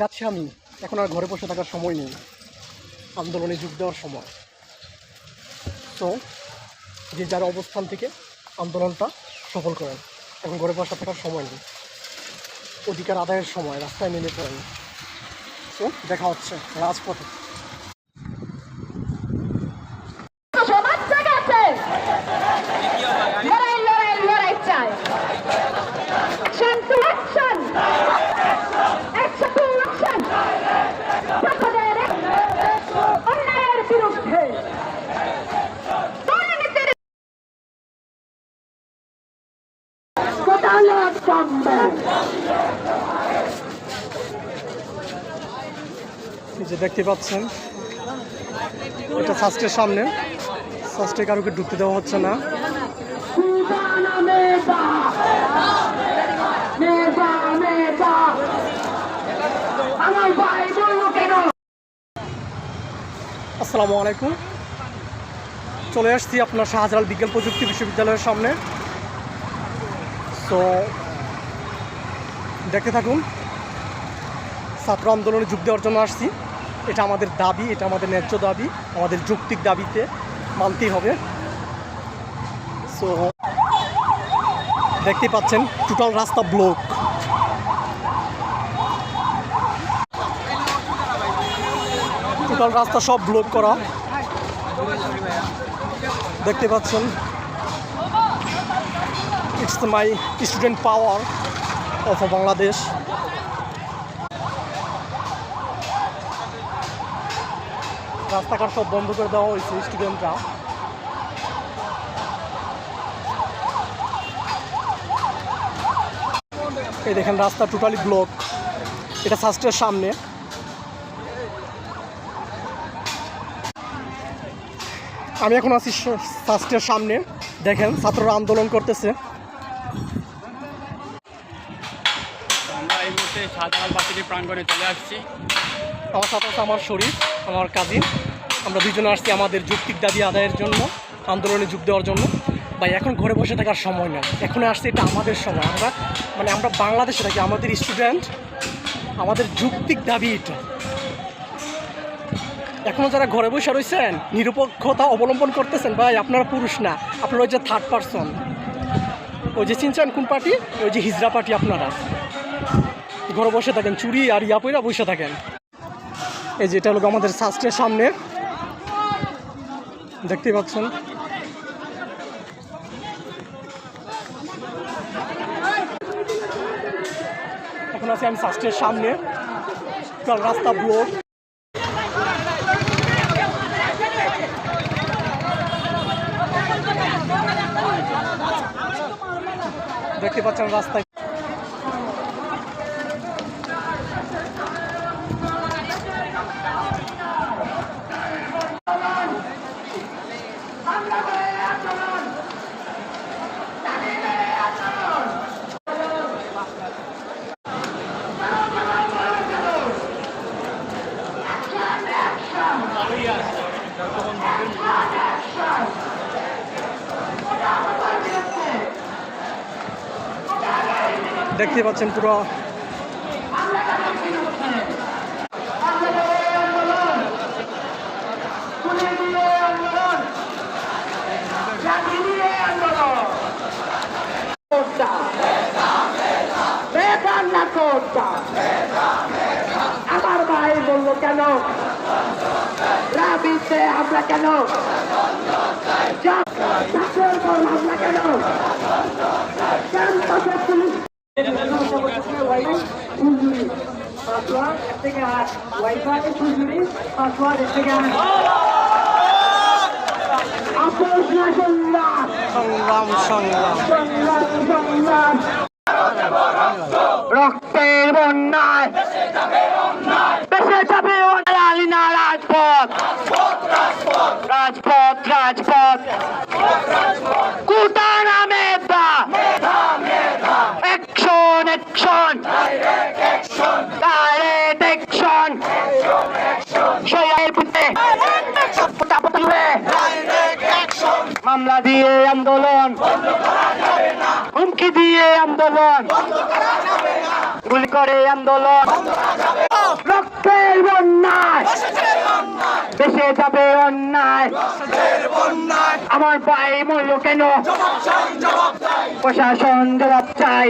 যাচ্ছি আমি। এখন আর ঘরে বসে থাকার সময় নেই। আন্দোলনে যোগ দেওয়ার সময়। তো যে যার অবস্থান থেকে আন্দোলনটা সফল করেন, এখন ঘরে বসে থাকার সময় নেই। অধিকার আদায়ের সময় রাস্তায় নেমে পড়েন। তো দেখা হচ্ছে রাজপথে সমাজ জাগাতে লড়াই লড়াই লড়াই চাই শান্তি অ্যাকশন অ্যাকশন টু অ্যাকশন সকলের অন্যায়ের বিরুদ্ধে দুর্নীতির আদালত সামনে এই যে দেখতে পাচ্ছেন। এটা ফার্স্টের সামনে। ফার্স্টে কারোকে ঢুকতে দেওয়া হচ্ছে না। আসসালামু আলাইকুম। চলে আসছি আপনার শাহজালাল বিজ্ঞান প্রযুক্তি বিশ্ববিদ্যালয়ের সামনে। তো দেখতে থাকুন। ছাত্র আন্দোলনে যোগ দেওয়ার জন্য আসছি। এটা আমাদের দাবি, এটা আমাদের ন্যায্য দাবি, আমাদের যৌক্তিক দাবিতে মানতেই হবে। সো দেখতে পাচ্ছেন টোটাল রাস্তা ব্লক টোটাল রাস্তা সব ব্লক করা। দেখতে পাচ্ছেন it's my student power of Bangladesh রাস্তাঘাট সব বন্ধ করে দেওয়া হয়েছে স্টুডেন্টরা এই দেখেন রাস্তা টোটালি ব্লক এটা ফার্স্টের সামনে। আমি এখন আছি ফার্স্টের সামনে। দেখেন ছাত্ররা আন্দোলন করতেছে। আমরা এই মুহূর্তে শাহজালাল বাসিটি প্রাঙ্গণে চলে আসছি। আমার সাথে আমার শরীর আমার কাজিন আমরা দুজনে আসছি আমাদের যৌক্তিক দাবি আদায়ের জন্য, আন্দোলনে যোগ দেওয়ার জন্য। ভাই, এখন ঘরে বসে থাকার সময় নেই। এখন আসছে এটা আমাদের সময়। আমরা মানে আমরা বাংলাদেশে থাকি, আমাদের স্টুডেন্ট আমাদের যৌক্তিক দাবি এটা। এখনও যারা ঘরে বসে রয়েছেন, নিরপেক্ষতা অবলম্বন করতেছেন, ভাই, আপনারা পুরুষ না। আপনারা ওই যে থার্ড পারসন ওই যে চিনছেন কোন পার্টি? ওই যে হিজরা পার্টি আপনারা। ঘরে বসে থাকেন, চুরি আর ইয়া পইরা বসে থাকেন। এই যে এটা হলো আমাদের শাস্ত্রের সামনে। দেখতেই পাচ্ছেন। এখন আছি আমি শাস্ত্রের সামনে। রাস্তা ব্লক দেখতে পাচ্ছেন রাস্তায় দেখতে পাচ্ছেন পুরো আমার ভাই বলল কেন রাবিতে আমরা কেন আমরা কেন ফুলঝুরি পাসওয়ার্ড থেকে হাত ওয়াইফাই ফুলঝুরি থেকে হাত আপোষ না সংলাপ সংগ্রাম রক্তের বন্যায় রাজপথ রাজপথ। রাজপথ নামে the action action direct action সেই পুঁতে পুটা পুটা মামলা দিয়ে আন্দোলন। হুমকি দিয়ে আন্দোলন। গুলি করে আন্দোলন। দেশের বন্যায়। দেশে যাবে অন্যায়। আমার ভাই মূল্য কেন? প্রশাসন জবাব চাই।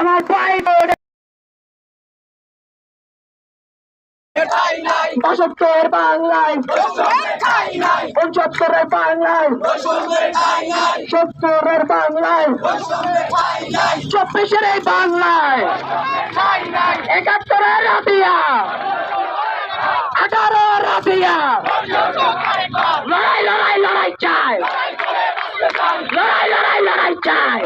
আমার ভাই বাসত্তর বাংলায়। পঁচাত্তরের বাংলায়। সত্তরের বাংলায়। চব্বিশের এই বাংলায়। একাত্তরের রাতিয়া আঠারো রাতিয়া লড়াই লড়াই লড়াই চাই। লড়াই লড়াই লড়াই চাই।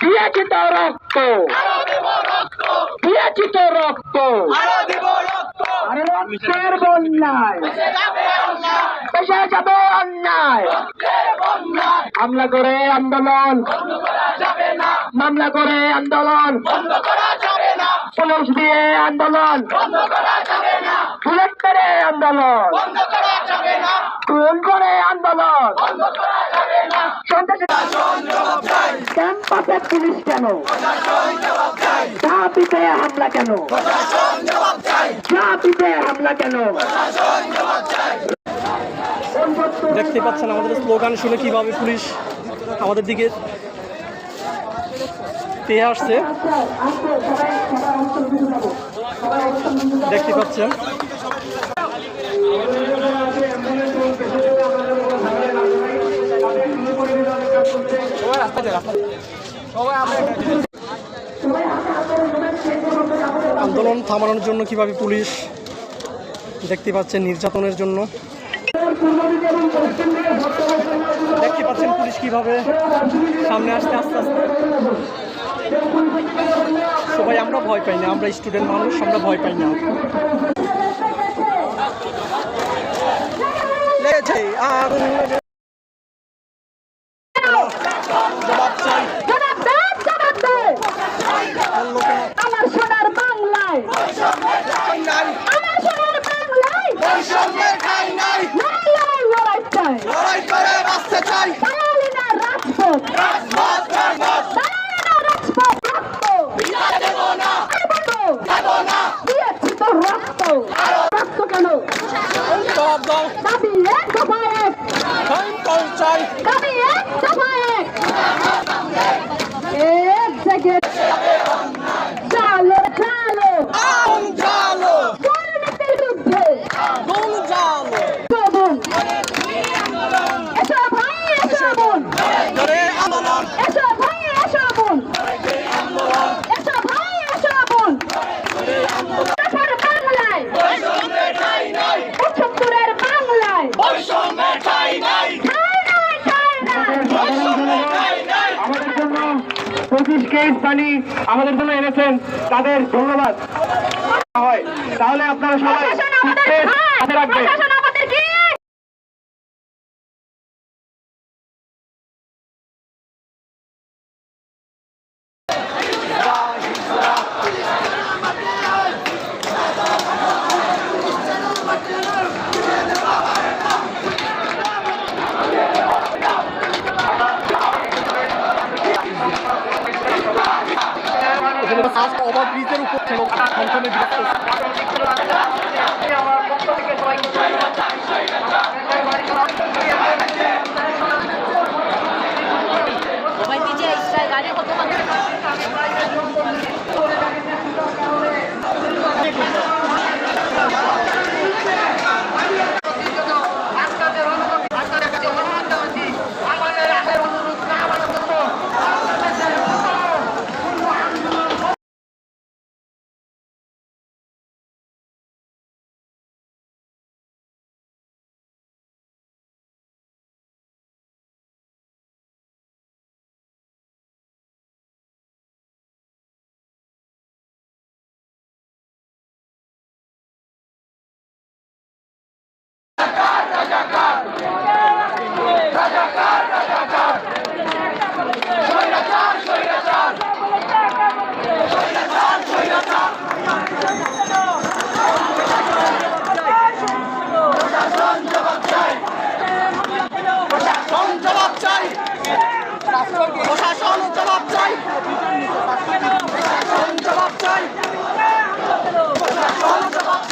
দিয়েছি তো রক্ত। দিয়েছি রক্ত। রক্তের বন্যায়। দেশে যাবে অন্যায়। হামলা করে আন্দোলন। মামলা করে আন্দোলন। পুলিশ দিয়ে আন্দোলন। বুলেট করে আন্দোলন। খুন করে আন্দোলন। সন্ত্রাসী ক্যাম্পাসে পুলিশ কেন? ঝাঁপিতে হামলা কেন? ঝাঁপিতে হামলা কেন? দেখতে পাচ্ছেন আমাদের স্লোগান শুনে কীভাবে পুলিশ আমাদের দিকে পেয়ে আসছে। দেখতে পাচ্ছেন। আন্দোলন থামানোর জন্য কীভাবে পুলিশ দেখতে পাচ্ছেন নির্যাতনের জন্য? দেখতে পাচ্ছেন পুলিশ কীভাবে সামনে আসতে আস্তে আস্তে। সবাই আমরা ভয় পাই না, আমরা স্টুডেন্ট মানুষ, আমরা ভয় পাই না। আগুন লেগে- জবাব চাই জবাব দে জবাব দে বলল কেন? আমার সোনার বাংলায় নাই, আমার সোনার বাংলায় লড়াই লড়াই লড়াই চাই লড়াই করে বাঁচতে চাই দালালি না রাজপথ দালালি না রাজপথ রক্ত দিয়েছি তো রক্ত রক্ত কেন দাবি এক। দফা এক চাই দাবি এক দফা এক এক জায়গায় চালো চালো আগুন জ্বালো দুর্নীতির বিরুদ্ধে আগুন জ্বালো বোন এসো ভাই এসো বোন করে আন্দোলন এসো ভাই এসো বোন এসো ভাই এসো বোন দেশের বাংলায় পঁচাত্তরের বাংলায় ঠাই নাই ঠাই নাই আমাদের জন্য পঁচিশ কেজ পানি আমাদের জন্য এনেছেন তাদের ধন্যবাদ। হয়। তাহলে আপনারা সবাই রাখবেন। ফার্স্ট ওভার ব্রিজের উপর ছিল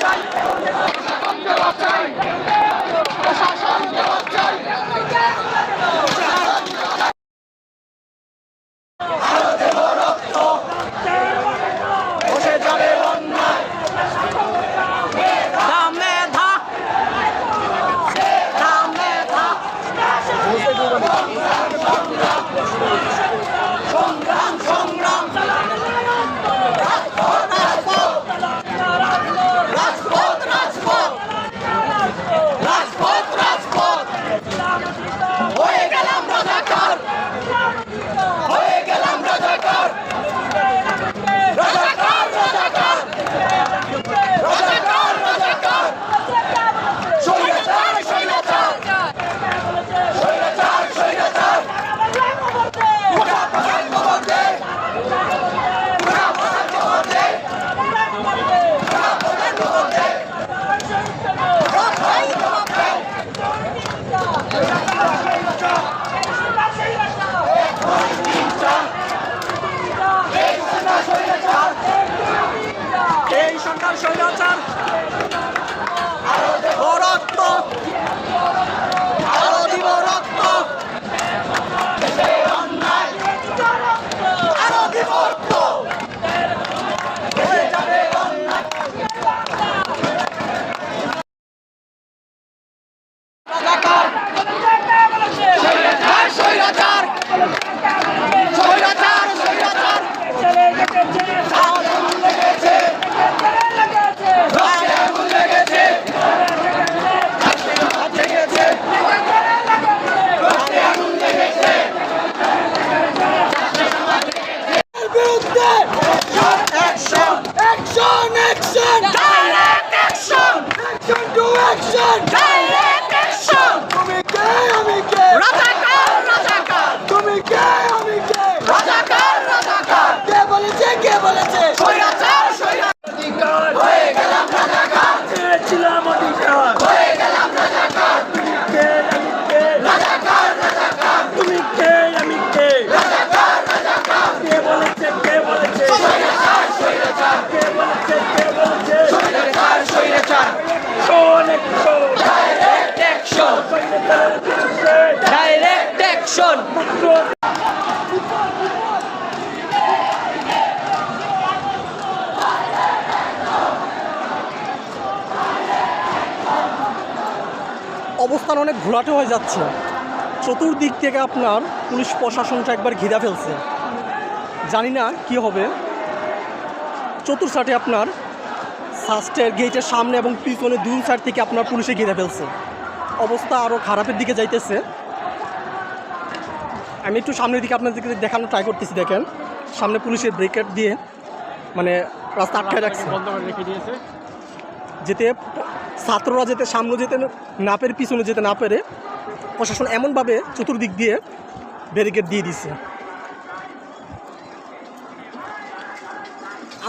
এই অনেক ঘোলাটে হয়ে যাচ্ছে। চতুর্দিক থেকে আপনার পুলিশ প্রশাসনটা একবার ঘিরা ফেলছে। জানি না কি হবে। চতুর সাইডে আপনার সাস্টের গেটের সামনে এবং পিছনে দুই সাইড থেকে আপনার পুলিশে ঘিরে ফেলছে। অবস্থা আরও খারাপের দিকে যাইতেছে। আমি একটু সামনের দিকে আপনাদেরকে দেখানো ট্রাই করতেছি দেখেন। সামনে পুলিশের ব্রেকেট দিয়ে মানে রাস্তা আটকায় রাখছে। যেতে ছাত্ররা যেতে সামনে যেতে না পেরে, পিছনে যেতে না পেরে, প্রশাসন এমনভাবে চতুর্দিক দিয়ে ব্যারিকেড দিয়ে দিছে।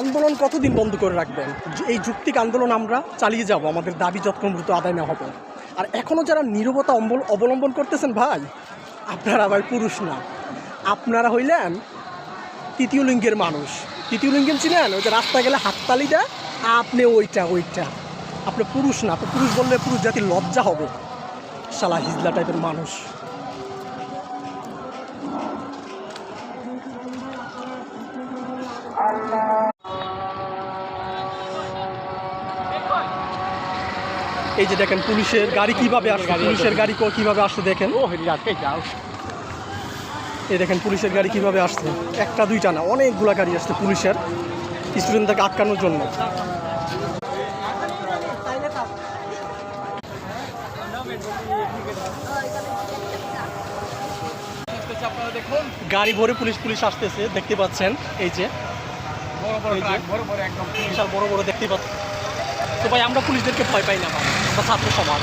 আন্দোলন কতদিন বন্ধ করে রাখবেন? এই যুক্তিক আন্দোলন আমরা চালিয়ে যাব, আমাদের দাবি যত্নমূর্ত আদায় না হবে। আর এখনও যারা নীরবতা অবলম্বন করতেছেন ভাই, আপনারা ভাই পুরুষ না। আপনারা হইলেন তৃতীয় লিঙ্গের মানুষ। তৃতীয় লিঙ্গের ছিলেন, ওই যে রাস্তায় গেলে হাততালি দেয়, আপনি ওইটা ওইটা। আপনি পুরুষ না আপনি পুরুষ বললে পুরুষ জাতির লজ্জা হবে। শালা হিজলা টাইপের মানুষ। এই যে দেখেন পুলিশের গাড়ি কীভাবে আসছে পুলিশের গাড়ি কীভাবে আসছে দেখেন। এই দেখেন পুলিশের গাড়ি কীভাবে আসছে। একটা দুইটা না অনেকগুলা গাড়ি আসছে পুলিশের। স্টুডেন্টদেরকে আটকানোর জন্য। গাড়ি ভরে পুলিশ পুলিশ আসতেছে দেখতে পাচ্ছেন এই যে। বিশাল বড় বড় দেখতে পাচ্ছেন। তো ভাই আমরা পুলিশদেরকে ভয় পাই না ভাই। আমরা ছাত্র সমাজ।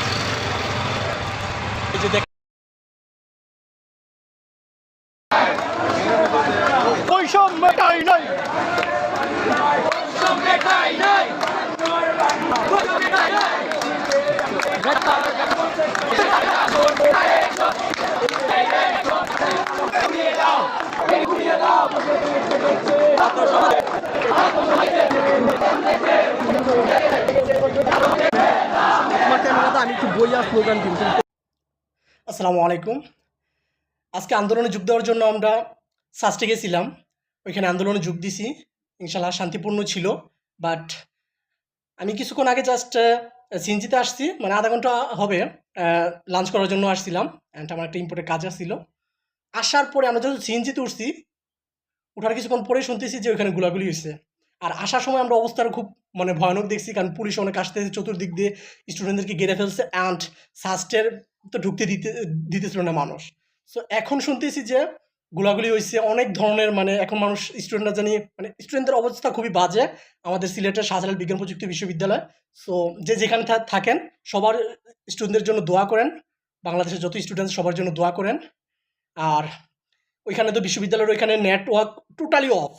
আসসালামু আলাইকুম। আজকে আন্দোলনে যোগ দেওয়ার জন্য আমরা সাস্টে গেছিলাম। ওইখানে আন্দোলনে যোগ দিছি। ইনশাল্লাহ শান্তিপূর্ণ ছিল। বাট আমি কিছুক্ষণ আগে জাস্ট সিনজিতে আসছি। মানে আধা ঘণ্টা হবে লাঞ্চ করার জন্য আসছিলাম। অ্যান্ড আমার একটা ইম্পোর্টেন্ট কাজ আসছিল আসার পরে আমরা যখন সিএনজিতে উঠছি, উঠার কিছুক্ষণ পরে শুনতেছি যে ওইখানে গোলাগুলি হয়েছে আর আসার সময় আমরা অবস্থার খুব মানে ভয়ানক দেখছি, কারণ পুলিশ অনেক আসতেছে চতুর্দিক দিয়ে, স্টুডেন্টদেরকে গেড়ে ফেলছে অ্যান্ড সাস্টের তো ঢুকতে দিতে, দিতেছিল না মানুষ। সো এখন শুনতেছি যে গোলাগুলি হয়েছে অনেক ধরনের মানে এখন মানুষ, স্টুডেন্টরা জানি মানে স্টুডেন্টদের অবস্থা খুবই বাজে। আমাদের সিলেটের শাহজালাল বিজ্ঞান প্রযুক্তি বিশ্ববিদ্যালয়। সো যে যেখানে থাকেন, সবার স্টুডেন্টদের জন্য দোয়া করেন। বাংলাদেশের যত স্টুডেন্ট সবার জন্য দোয়া করেন। আর ওইখানে তো বিশ্ববিদ্যালয়ের ওইখানে নেটওয়ার্ক টোটালি অফ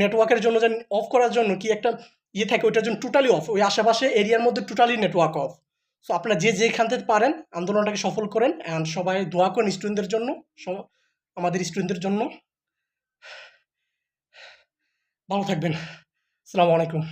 নেটওয়ার্কের জন্য যেন অফ করার জন্য কি একটা ইয়ে থাকে, ওইটার জন্য টোটালি অফ ওই আশেপাশে এরিয়ার মধ্যে টোটালি নেটওয়ার্ক অফ সো আপনারা যে যেখান থেকে পারেন, আন্দোলনটাকে সফল করেন অ্যান্ড সবাই দোয়া করেন স্টুডেন্টদের জন্য আমাদের স্টুডেন্টদের জন্য। ভালো থাকবেন। আসসালামু আলাইকুম।